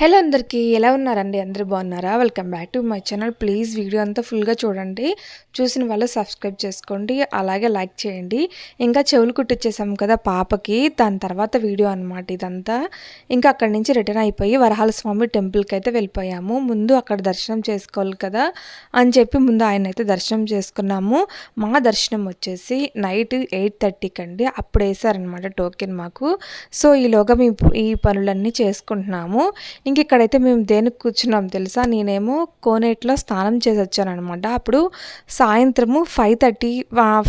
Hello అందరికీ ఎలా ఉన్నారండి? అందరూ బాగున్నారా? Welcome back to my channel please video అంతా ఫుల్గా చూడండి. చూసిన వాళ్ళు సబ్స్క్రైబ్ చేసుకోండి అలాగే లైక్ చేయండి. ఇంకా చెవులు కుట్టించేసాం కదా పాపకి దాని తర్వాత వీడియో అనమాట ఇదంతా. ఇంకా అక్కడి నుంచి రిటర్న్ అయిపోయి వరహాల స్వామి టెంపుల్కి అయితే వెళ్ళిపోయాము. ముందు అక్కడ దర్శనం చేసుకోవాలి కదా అని చెప్పి ముందు ఆయన అయితే దర్శనం చేసుకున్నాము. మా దర్శనం వచ్చేసి నైట్ ఎయిట్ థర్టీకి అండి అప్పుడు వేసారనమాట టోకెన్ మాకు. సో ఈలోగా మేము ఈ పనులన్నీ చేసుకుంటున్నాము. ఇంక ఇక్కడైతే మేము దేనికి కూర్చున్నాం తెలుసా? నేనేమో కోనేట్లో స్నానం చేసి వచ్చానమాట అప్పుడు సాయంత్రము five thirty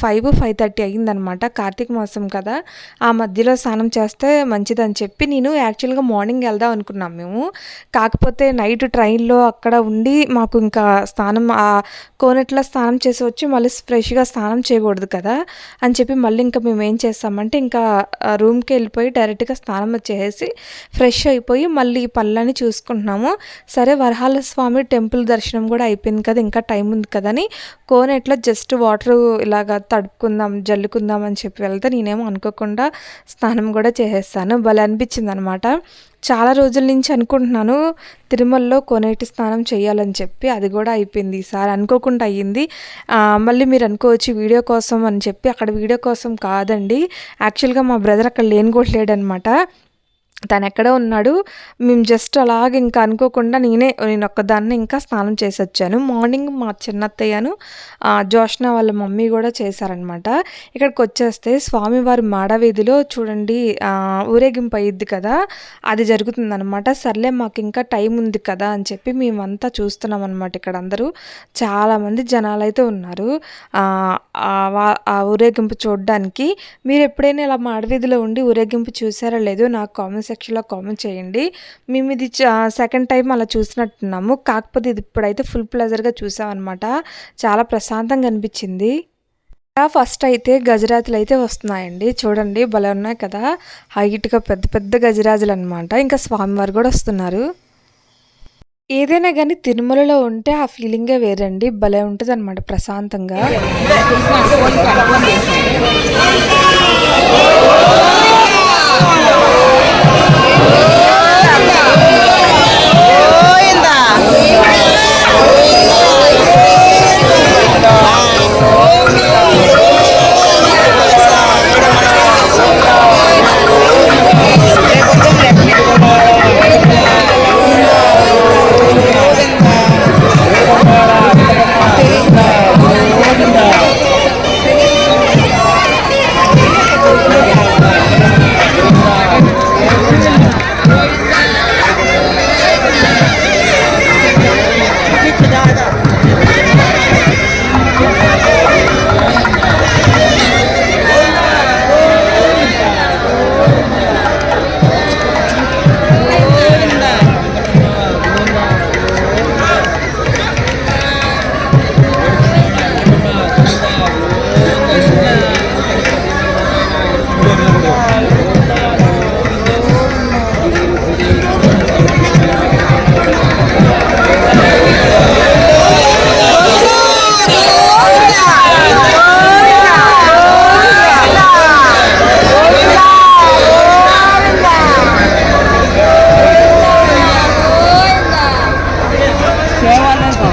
five five thirty అయ్యిందనమాట Karthika మాసం కదా. ఆ మధ్యలో స్నానం చేస్తే మంచిదని చెప్పి నేను యాక్చువల్గా మార్నింగ్ వెళ్దాం అనుకున్నాం మేము. కాకపోతే నైట్ ట్రైన్లో అక్కడ ఉండి మాకు ఇంకా స్నానం ఆ కోనేట్లో స్నానం చేసి వచ్చి మళ్ళీ ఫ్రెష్గా స్నానం చేయకూడదు కదా అని చెప్పి మళ్ళీ ఇంకా మేము ఏం చేస్తామంటే ఇంకా రూమ్కి వెళ్ళిపోయి డైరెక్ట్గా స్నానం చేసేసి ఫ్రెష్ అయిపోయి మళ్ళీ పళ్ళ పళ్ళని చూసుకుంటున్నాము. సరే వరహాల స్వామి టెంపుల్ దర్శనం కూడా అయిపోయింది కదా ఇంకా టైం ఉంది కదని కోనేట్లో జస్ట్ వాటర్ ఇలాగా తడుపుకుందాం జల్లుకుందాం అని చెప్పి వెళ్తే నేనేమో అనుకోకుండా స్నానం కూడా చేసేస్తాను భలే అనిపించింది అనమాట చాలా రోజుల నుంచి అనుకుంటున్నాను తిరుమలలో కోనేటి స్నానం చేయాలని చెప్పి అది కూడా అయిపోయింది ఈసారి. అనుకోకుండా అయ్యింది. మళ్ళీ మీరు అనుకోవచ్చు వీడియో కోసం అని చెప్పి అక్కడ వీడియో కోసం కాదండి. యాక్చువల్గా మా బ్రదర్ అక్కడ లేని కూడా లేడనమాట. తను ఎక్కడో ఉన్నాడు. మేము జస్ట్ అలాగ ఇంకా అనుకోకుండా నేనే నేను ఒక్కదాన్ని ఇంకా స్నానం చేసి వచ్చాను మార్నింగ్ మా చిన్నత్తయ్యను ఆ, జోష్న వాళ్ళ మమ్మీ కూడా చేశారనమాట ఇక్కడికి వచ్చేస్తే స్వామివారి మాడవీధిలో చూడండి ఊరేగింపు అయ్యిద్ది కదా అది జరుగుతుందనమాట సర్లే మాకు ఇంకా టైం ఉంది కదా అని చెప్పి మేమంతా చూస్తున్నాం అనమాట ఇక్కడ అందరూ చాలామంది జనాలు అయితే ఉన్నారు ఆ, ఊరేగింపు చూడడానికి. మీరు ఎప్పుడైనా ఇలా మాడవీధిలో ఉండి ఊరేగింపు చూసారా లేదో నాకు కామెంట్స్ సెక్షన్లో కామెంట్ చేయండి. మేము ఇది సెకండ్ టైం అలా చూసినట్టున్నాము. కాకపోతే ఇది ఇప్పుడైతే ఫుల్ ప్లెజర్గా చూసామన్నమాట. చాలా ప్రశాంతంగా అనిపించింది. ఫస్ట్ అయితే గజరాజులు అయితే వస్తున్నాయండి. చూడండి భలే ఉన్నాయి కదా. హైట్గా పెద్ద పెద్ద గజరాజులు అనమాట ఇంకా స్వామివారు కూడా వస్తున్నారు. ఏదైనా కానీ తిరుమలలో ఉంటే ఆ ఫీలింగే వేరండి. భలే ఉంటుంది అనమాట ప్రశాంతంగా.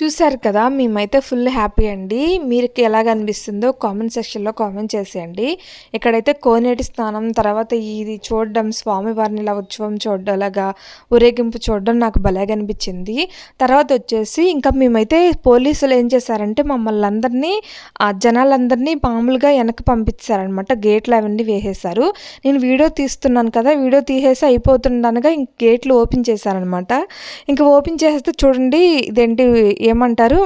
చూశారు కదా మేమైతే ఫుల్ హ్యాపీ అండి. మీకు ఎలాగ అనిపిస్తుందో కామెంట్ సెక్షన్లో కామెంట్ చేసేయండి. ఇక్కడైతే కోనేటి స్నానం తర్వాత ఇది చూడడం స్వామివారిని ఇలా ఉత్సవం చూడడం అలాగా ఊరేగింపు చూడడం నాకు భలేగా అనిపించింది. తర్వాత వచ్చేసి ఇంకా మేమైతే పోలీసులు ఏం చేశారంటే మమ్మల్ని అందరినీ ఆ జనాలందరినీ మామూలుగా వెనక్కి పంపించారనమాట గేట్లు అవన్నీ వేసేశారు. నేను వీడియో తీస్తున్నాను కదా వీడియో తీసేసి అయిపోతుండగా ఇంక గేట్లు ఓపెన్ చేశారనమాట ఇంకా ఓపెన్ చేస్తే చూడండి ఇదేంటి ఏమంటారు?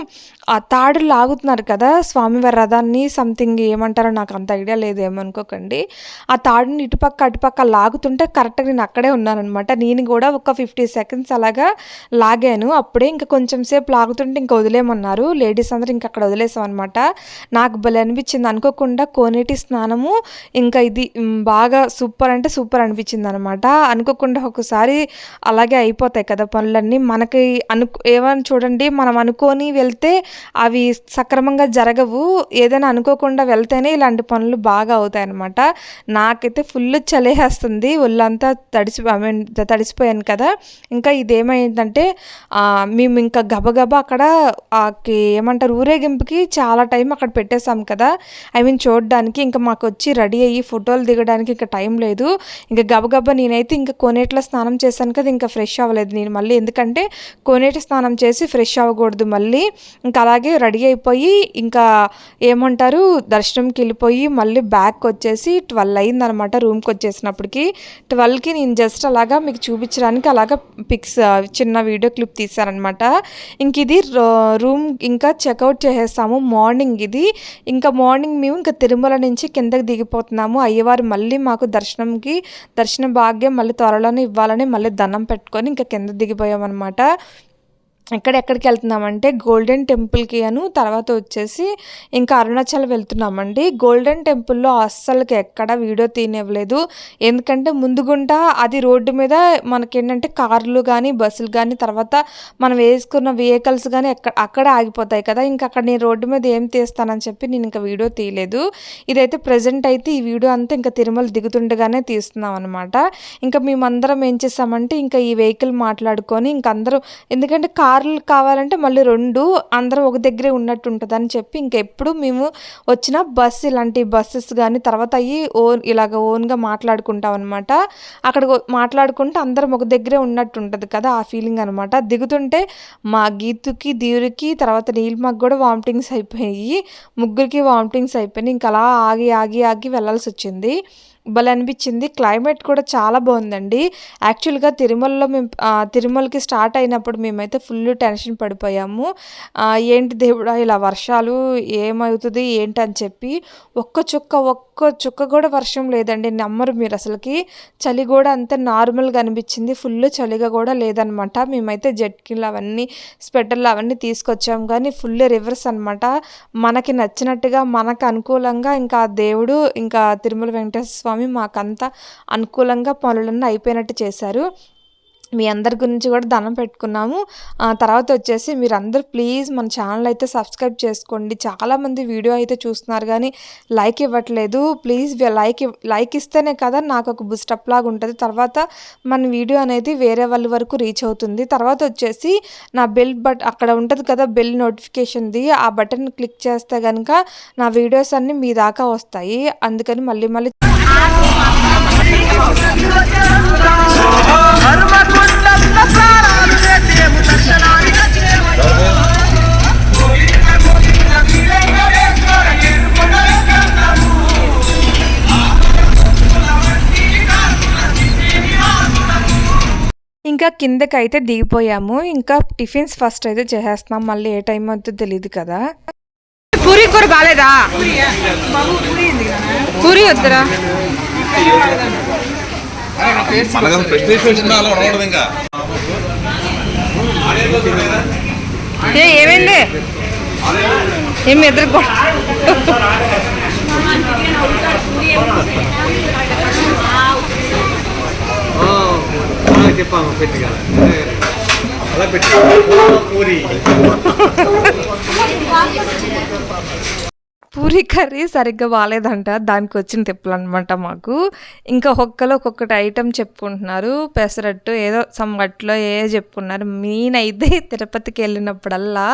ఆ తాడు లాగుతున్నారు కదా స్వామివారి రథాన్ని సంథింగ్ ఏమంటారో నాకు అంత ఐడియా లేదు ఏమనుకోకండి. ఆ తాడుని ఇటుపక్క అటుపక్క లాగుతుంటే కరెక్ట్గా నేను అక్కడే ఉన్నానమాట నేను కూడా ఒక ఫిఫ్టీ సెకండ్స్ అలాగా లాగాను. అప్పుడే ఇంకా కొంచెం సేపు లాగుతుంటే ఇంకా వదిలేమన్నారు లేడీస్ అందరూ ఇంకా అక్కడ వదిలేసామన్నమాట. నాకు భలే అనిపించింది. అనుకోకుండా కోనేటి స్నానము ఇంకా ఇది బాగా సూపర్ అంటే సూపర్ అనిపించింది అనమాట అనుకోకుండా ఒకసారి అలాగే అయిపోతాయి కదా పనులన్నీ. మనకి అను ఏమని చూడండి మనం అనుకొని వెళ్తే అవి సక్రమంగా జరగవు. ఏదైనా అనుకోకుండా వెళ్తేనే ఇలాంటి పనులు బాగా అవుతాయి అనమాట నాకైతే ఫుల్ చలేస్తుంది. ఒళ్ళంతా తడిసి ఐ మీన్ తడిసిపోయాను కదా. ఇంకా ఇదేమైందంటే మేము ఇంకా గబగబా అక్కడ ఏమంటారు ఊరేగింపుకి చాలా టైం అక్కడ పెట్టేశాం కదా. ఐ మీన్ చూడడానికి ఇంకా మాకు వచ్చి రెడీ అయ్యి ఫోటోలు దిగడానికి ఇంకా టైం లేదు. ఇంకా గబగబా నేనైతే ఇంకా కోనేట్లో స్నానం చేశాను కదా ఇంకా ఫ్రెష్ అవ్వలేదు నేను మళ్ళీ. ఎందుకంటే కోనేటి స్నానం చేసి ఫ్రెష్ అవ్వకూడదు మళ్ళీ. ఇంకా అలాగే రెడీ అయిపోయి ఇంకా ఏమంటారు దర్శనంకి వెళ్ళిపోయి మళ్ళీ బ్యాక్ వచ్చేసి ట్వెల్వ్ అయిందనమాట రూమ్కి వచ్చేసినప్పటికి. ట్వెల్వ్కి నేను జస్ట్ అలాగా మీకు చూపించడానికి అలాగా పిక్స్ చిన్న వీడియో క్లిప్ తీశారనమాట ఇంక ఇది రూమ్ ఇంకా చెక్అవుట్ చేసేస్తాము మార్నింగ్ ఇది. ఇంకా మార్నింగ్ మేము ఇంకా తిరుమల నుంచి కిందకి దిగిపోతున్నాము. అయ్యవారు మళ్ళీ మాకు దర్శనంకి దర్శన భాగ్యం మళ్ళీ త్వరలోనే ఇవ్వాలని మళ్ళీ దండం పెట్టుకొని ఇంకా కింద దిగిపోయామన్నమాట. ఎక్కడెక్కడికి వెళ్తున్నామంటే గోల్డెన్ టెంపుల్కి అను తర్వాత వచ్చేసి ఇంకా అరుణాచల్ వెళ్తున్నామండి. గోల్డెన్ టెంపుల్లో అస్సలకి ఎక్కడ వీడియో తీనివ్వలేదు ఎందుకంటే ముందుగుంటా అది రోడ్డు మీద మనకేంటంటే కార్లు కానీ బస్సులు కానీ తర్వాత మనం వేసుకున్న వెహికల్స్ కానీ ఎక్కడ అక్కడ ఆగిపోతాయి కదా. ఇంకా అక్కడ నేను రోడ్డు మీద ఏం తీస్తానని చెప్పి నేను ఇంకా వీడియో తీయలేదు. ఇదైతే ప్రజెంట్ అయితే ఈ వీడియో అంతా ఇంకా తిరుమల దిగుతుండగానే తీస్తున్నాం అనమాట ఇంకా మేమందరం ఏం చేసామంటే ఇంకా ఈ వెహికల్ మాట్లాడుకొని ఇంక అందరూ ఎందుకంటే కార్లు కావాలంటే మళ్ళీ రెండు అందరం ఒక దగ్గరే ఉన్నట్టు ఉంటుందని చెప్పి ఇంకెప్పుడు మేము వచ్చిన బస్ ఇలాంటి బస్సెస్ కానీ తర్వాత అయ్యి ఓన్ ఇలాగ ఓన్గా మాట్లాడుకుంటాం అనమాట అక్కడ మాట్లాడుకుంటే అందరం ఒక దగ్గరే ఉన్నట్టు ఉంటుంది కదా ఆ ఫీలింగ్ అనమాట దిగుతుంటే మా గీతుకి దీవురికి తర్వాత నీలిమకు కూడా వామిటింగ్స్ అయిపోయి ముగ్గురికి వామిటింగ్స్ అయిపోయినాయి. ఇంకా అలా ఆగి ఆగి ఆగి వెళ్ళాల్సి వచ్చింది. భలే అనిపించింది. క్లైమేట్ కూడా చాలా బాగుందండి. యాక్చువల్గా తిరుమలలో మేము తిరుమలకి స్టార్ట్ అయినప్పుడు మేమైతే ఫుల్ టెన్షన్ పడిపోయాము. ఏంటి దేవుడా ఇలా వర్షాలు ఏమవుతుంది? ఏంటి? అని చెప్పి ఒక్క చుక్క ఒక్క చుక్క కూడా వర్షం లేదండి. నమ్మరు మీరు అసలుకి. చలి కూడా అంత నార్మల్గా అనిపించింది. ఫుల్ చలిగా కూడా లేదనమాట. మేమైతే జెట్కిన్లు అవన్నీ స్వెటర్లు అవన్నీ తీసుకొచ్చాం. కానీ ఫుల్ రివర్స్ అనమాట. మనకి నచ్చినట్టుగా మనకు అనుకూలంగా ఇంకా దేవుడు ఇంకా తిరుమల వెంకటేశ్వర స్వామి మాకంతా అనుకూలంగా పనులన్నీ అయిపోయినట్టు చేశారు. మీ అందరి గురించి కూడా దండం పెట్టుకున్నాము. ఆ తర్వాత వచ్చేసి మీరందరూ ప్లీజ్ మన ఛానల్ అయితే సబ్స్క్రైబ్ చేసుకోండి. చాలామంది వీడియో అయితే చూస్తున్నారు కానీ లైక్ ఇవ్వట్లేదు. ప్లీజ్ లైక్ లైక్ ఇస్తేనే కదా నాకు ఒక బుస్టప్ లాగా ఉంటుంది. తర్వాత మన వీడియో అనేది వేరే వాళ్ళ వరకు రీచ్ అవుతుంది. తర్వాత వచ్చేసి నా బెల్ బట్ అక్కడ ఉంటుంది కదా బెల్ నోటిఫికేషన్ది. ఆ బటన్ క్లిక్ చేస్తే కనుక నా వీడియోస్ అన్నీ మీ దాకా వస్తాయి. అందుకని మళ్ళీ మళ్ళీ ఇంకా కిందకి అయితే దిగిపోయాము. ఇంకా టిఫిన్స్ ఫస్ట్ అయితే చేసేస్తున్నాం. మళ్ళీ ఏ టైం అవుతుందో తెలియదు కదా. పూరి కూర బాగాలేదా పూరి వద్దురా. మనకు ప్రెస్టేషన్ వచ్చినా అలా ఉండకూడదు ఇంకా. ఏ ఏమైంది? ఏం అలా చెప్పాము అలా పెట్టి. పూరి. పూరి కర్రీ సరిగ్గా బాగాలేదంట దానికి వచ్చిన తిప్పులు అనమాట మాకు. ఇంకా ఒక్కలో ఒక్కొక్కటి ఐటెం చెప్పుకుంటున్నారు. పెసరట్టు ఏదో సమ్మట్లో ఏ చెప్పుకున్నారు. నేనైతే తిరుపతికి వెళ్ళినప్పుడల్లా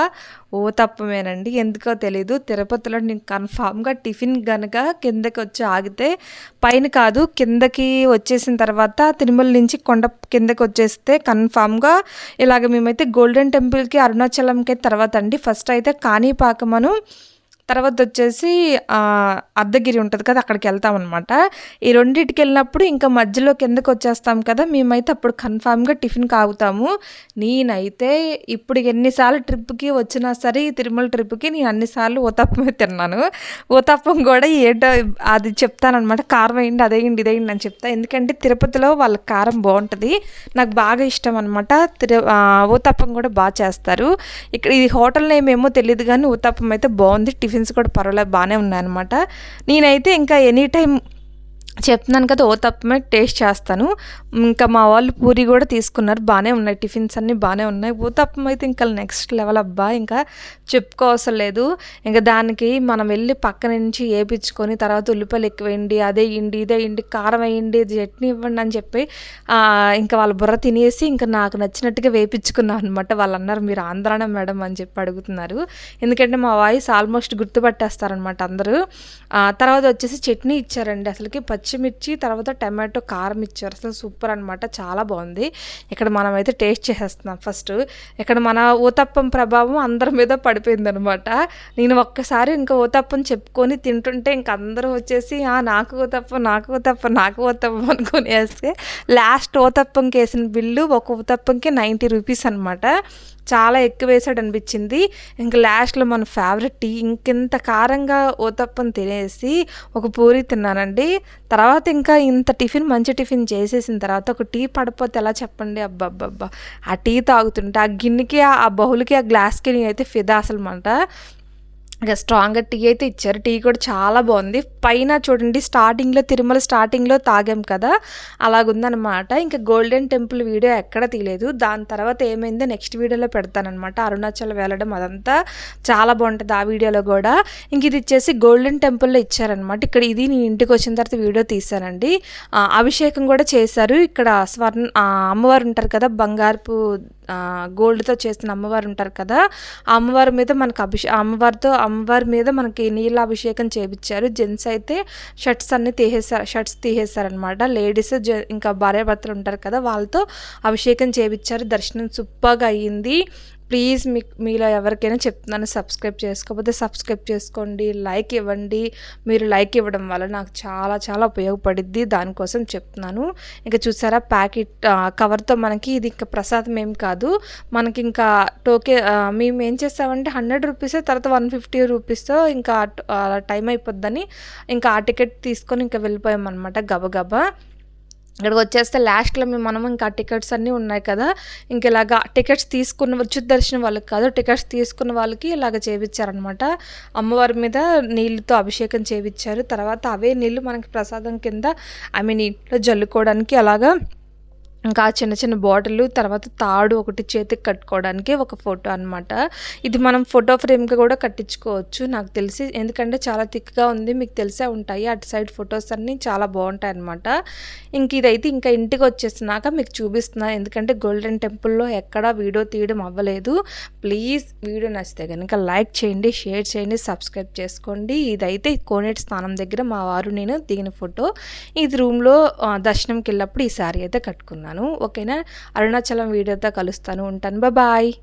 ఓ తప్పమేనండి. ఎందుకో తెలీదు. తిరుపతిలో నేను కన్ఫామ్గా టిఫిన్ గనక కిందకి వచ్చి ఆగితే పైన కాదు కిందకి వచ్చేసిన తర్వాత తిరుమల నుంచి కొండ కిందకి వచ్చేస్తే కన్ఫామ్గా ఇలాగ మేమైతే గోల్డెన్ టెంపుల్కి అరుణాచలంకి తర్వాత అండి ఫస్ట్ అయితే కాణిపాకమను తర్వాత వచ్చేసి అర్ధగిరి ఉంటుంది కదా అక్కడికి వెళ్తామన్నమాట. ఈ రెండింటికి వెళ్ళినప్పుడు ఇంకా మధ్యలో కిందకి వచ్చేస్తాం కదా మేమైతే అప్పుడు కన్ఫామ్గా టిఫిన్ కాగుతాము. నేనైతే ఇప్పుడు ఎన్నిసార్లు ట్రిప్కి వచ్చినా సరే ఈ తిరుమల ట్రిప్కి నేను అన్నిసార్లు ఊతప్పమే తిన్నాను. ఊతప్పం కూడా ఏంటో అది చెప్తానమాట కారం వేయండి అదేయండి ఇదేయండి అని చెప్తా. ఎందుకంటే తిరుపతిలో వాళ్ళ కారం బాగుంటుంది. నాకు బాగా ఇష్టం అనమాట తిరు ఊతప్పం కూడా బాగా చేస్తారు. ఇక్కడ ఇది హోటల్ నేమ్ ఏమో తెలియదు కానీ ఊతప్పం అయితే బాగుంది. టిఫిన్ టిఫిన్స్ కూడా పర్వాలేదు బాగానే ఉన్నాయన్నమాట. నేనైతే ఇంకా ఎనీ టైం చెప్తున్నాను కదా ఓ తప్పమే టేస్ట్ చేస్తాను. ఇంకా మా వాళ్ళు పూరి కూడా తీసుకున్నారు బాగానే ఉన్నాయి టిఫిన్స్ అన్నీ బాగానే ఉన్నాయి. ఓ తప్పం అయితే ఇంకా నెక్స్ట్ లెవెల్ అబ్బా ఇంకా చెప్పుకోవసరం లేదు. ఇంకా దానికి మనం వెళ్ళి పక్క నుంచి వేపించుకొని తర్వాత ఉల్లిపాయలు ఎక్కువ వేయండి అదే ఇండి ఇదే ఇండి కారం వేయండి చట్నీ ఇవ్వండి అని చెప్పి ఇంకా వాళ్ళ బుర్ర తినేసి ఇంకా నాకు నచ్చినట్టుగా వేపించుకున్నాను అనమాట వాళ్ళు అన్నారు మీరు ఆంధ్రాన మేడం అని చెప్పి అడుగుతున్నారు. ఎందుకంటే మా వాయిస్ ఆల్మోస్ట్ గుర్తుపట్టేస్తారనమాట అందరూ. తర్వాత వచ్చేసి చట్నీ ఇచ్చారండి అసలుకి పచ్చిమిర్చి తర్వాత టమాటో కారం ఇచ్చారు. అసలు సూపర్ అనమాట చాలా బాగుంది. ఇక్కడ మనమైతే టేస్ట్ చేసేస్తున్నాం ఫస్ట్. ఇక్కడ మన ఊతప్పం ప్రభావం అందరి మీద పడిపోయింది అనమాట నేను ఒక్కసారి ఇంకా ఊతప్పం చెప్పుకొని తింటుంటే ఇంక అందరూ వచ్చేసి నాకు ఊతప్పం నాకు ఊతప్పం నాకు ఊతప్పం అనుకుని వేస్తే లాస్ట్ ఊతప్పంకి వేసిన బిల్లు ఒక ఊతప్పంకి నైంటీ రూపీస్ అనమాట చాలా ఎక్కువ వేసాడు అనిపించింది ఇంకా లాస్ట్లో మన ఫేవరెట్ టీ ఇంకెంత కారంగా ఓతప్పని తినేసి ఒక పూరి తిన్నానండి. తర్వాత ఇంకా ఇంత టిఫిన్ మంచి టిఫిన్ చేసేసిన తర్వాత ఒక టీ పడిపోతే ఎలా చెప్పండి? అబ్బబ్బబ్బా. ఆ టీ తాగుతుంటే ఆ గిన్నెకి ఆ బహుళకి ఆ గ్లాస్కి అయితే ఫిదా అసలు మాట. ఇక స్ట్రాంగ్గా టీ అయితే ఇచ్చారు. టీ కూడా చాలా బాగుంది. పైన చూడండి స్టార్టింగ్లో తిరుమల స్టార్టింగ్లో తాగాం కదా అలాగుందనమాట ఇంకా గోల్డెన్ టెంపుల్ వీడియో ఎక్కడ తీయలేదు దాని తర్వాత ఏమైందో నెక్స్ట్ వీడియోలో పెడతానమాట అరుణాచల్ వెళ్ళడం అదంతా చాలా బాగుంటుంది ఆ వీడియోలో కూడా. ఇంక ఇది ఇచ్చేసి గోల్డెన్ టెంపుల్లో ఇచ్చారనమాట ఇక్కడ ఇది నేను ఇంటికి వచ్చిన తర్వాత వీడియో తీశానండి. అభిషేకం కూడా చేశారు. ఇక్కడ స్వర్ణ అమ్మవారు ఉంటారు కదా బంగారపు గోల్డ్తో చేసిన అమ్మవారు ఉంటారు కదా ఆ అమ్మవారి మీద మనకు అభిషే అమ్మవారితో అమ్మవారి మీద మనకి నీళ్ళ అభిషేకం చేపించారు జెంట్స్ అయితే షర్ట్స్ అన్నీ తీసేసారు షర్ట్స్ తీసేసారనమాట లేడీస్ జ ఇంకా భార్యాభర్తలు ఉంటారు కదా వాళ్ళతో అభిషేకం చేపించారు దర్శనం సూపర్గా అయ్యింది ప్లీజ్ మీ మీలో ఎవరికైనా చెప్తున్నాను సబ్స్క్రైబ్ చేసుకోకపోతే సబ్స్క్రైబ్ చేసుకోండి లైక్ ఇవ్వండి. మీరు లైక్ ఇవ్వడం వల్ల నాకు చాలా చాలా ఉపయోగపడిద్ది. దానికోసం చెప్తున్నాను. ఇంకా చూసారా ప్యాకెట్ కవర్తో మనకి ఇది ఇంకా ప్రసాదం ఏం కాదు. మనకి ఇంకా టోకే మేము ఏం చేస్తామంటే హండ్రెడ్ రూపీస్ తర్వాత వన్ ఫిఫ్టీ రూపీస్తో ఇంకా టైం అయిపోద్దని ఇంకా ఆ టికెట్ తీసుకొని ఇంకా వెళ్ళిపోయాం అనమాట గబగబా. ఇక్కడికి వచ్చేస్తే లాస్ట్లో మేము మనం ఇంకా టికెట్స్ అన్నీ ఉన్నాయి కదా. ఇంక ఇలాగా టికెట్స్ తీసుకున్న ఉచిత దర్శనం వాళ్ళకి కాదు టికెట్స్ తీసుకున్న వాళ్ళకి ఇలాగ చేయించారనమాట అమ్మవారి మీద నీళ్ళతో అభిషేకం చేయించారు తర్వాత అవే నీళ్ళు మనకి ప్రసాదం కింద ఐ మీన్ ఇంట్లో జల్లుకోవడానికి అలాగా ఇంకా చిన్న చిన్న బాటిల్ తర్వాత తాడు ఒకటి చేతికి కట్టుకోవడానికి ఒక ఫోటో అన్నమాట. ఇది మనం ఫోటో ఫ్రేమ్కి కూడా కట్టించుకోవచ్చు నాకు తెలిసి. ఎందుకంటే చాలా థిక్గా ఉంది మీకు తెలిసే ఉంటాయి. అటు సైడ్ ఫొటోస్ అన్నీ చాలా బాగుంటాయి అన్నమాట. ఇంక ఇదైతే ఇంకా ఇంటికి వచ్చేసినాక మీకు చూపిస్తున్నాను ఎందుకంటే గోల్డెన్ టెంపుల్లో ఎక్కడా వీడియో తీయడం అవ్వలేదు. ప్లీజ్ వీడియో నచ్చితే కనుక లైక్ చేయండి షేర్ చేయండి సబ్స్క్రైబ్ చేసుకోండి. ఇదైతే కోనేటి స్నానం దగ్గర మా వారు నేను దిగిన ఫోటో. ఇది రూమ్లో దర్శనంకి వెళ్ళినప్పుడు ఈ శారీ అయితే కట్టుకున్నాను ఓకేనా? అరుణాచలం వీడియోతో కలుస్తాను. ఉంటాను. బాయ్.